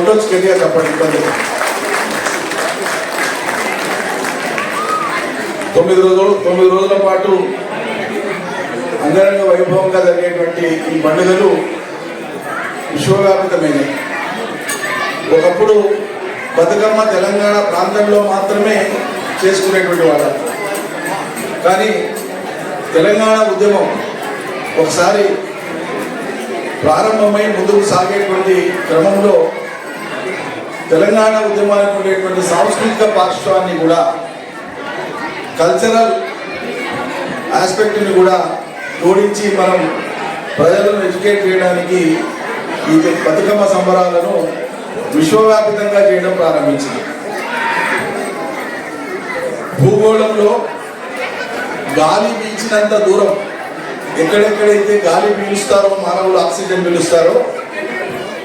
Photos గట్టిగా చెప్పండి ఇబ్బంది. తొమ్మిది రోజులు తొమ్మిది రోజుల పాటు అంగరంగ వైభవంగా జరిగేటువంటి ఈ పండుగలు విశ్వవ్యాపితమైనవి ఒకప్పుడు బతుకమ్మ తెలంగాణ ప్రాంతంలో మాత్రమే చేసుకునేటువంటి వాళ్ళు కానీ తెలంగాణ ఉద్యమం ఒకసారి ప్రారంభమై ముందుకు సాగేటువంటి క్రమంలో తెలంగాణ ఉద్యమానికి ఉండేటువంటి సాంస్కృతిక పార్శ్వాన్ని కూడా కల్చరల్ ఆస్పెక్ట్ని కూడా జోడించి మనం ప్రజలను ఎడ్యుకేట్ చేయడానికి ఈ బతుకమ్మ సంబరాలను విశ్వవ్యాపితంగా చేయడం ప్రారంభించింది. భూగోళంలో గాలి పీల్చినంత దూరం ఎక్కడెక్కడైతే గాలి పీలుస్తారో మానవులు ఆక్సిజన్ పీలుస్తారో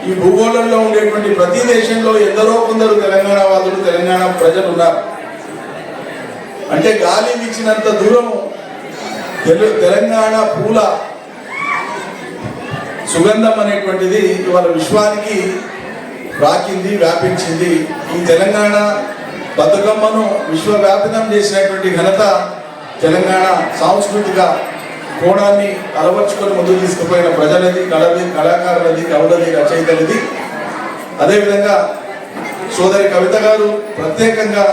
ఈ భూగోళంలో ఉండేటువంటి ప్రతి దేశంలో ఎందరో కొందరు తెలంగాణ వాదులు తెలంగాణ ప్రజలు ఉన్నారు. అంటే గాలి వీచినంత దూరం తెలు తెలంగాణ పూల సుగంధం అనేటువంటిది ఇవాళ విశ్వానికి రాకింది వ్యాపించింది. ఈ తెలంగాణ బతుకమ్మను విశ్వవ్యాపితం చేసినటువంటి ఘనత తెలంగాణ సాంస్కృతిక కోణాన్ని అలవర్చుకొని ముందుకు తీసుకుపోయిన ప్రజలది కళది కళాకారులది కవులది రచయితలది. అదేవిధంగా సోదరి కవిత గారు ప్రత్యేకంగా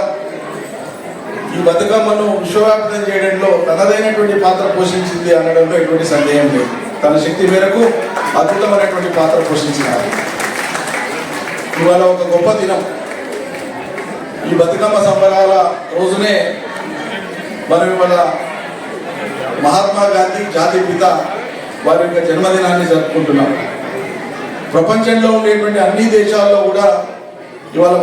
ఈ బతుకమ్మను విశ్వవ్యాప్తం చేయడంలో తనదైనటువంటి పాత్ర పోషించింది అనడంలో ఎటువంటి సందేహం లేదు. తన శక్తి మేరకు అద్భుతమైనటువంటి పాత్ర పోషించినారు. ఇవాళ ఒక గొప్ప దినం. ఈ బతుకమ్మ సంబరాల రోజునే మనం ఇవాళ మహాత్మా గాంధీ జాతి పిత వారి యొక్క జన్మదినాన్ని జరుపుకుంటున్నాం. ప్రపంచంలో ఉండేటువంటి అన్ని దేశాల్లో కూడా ఇవాళ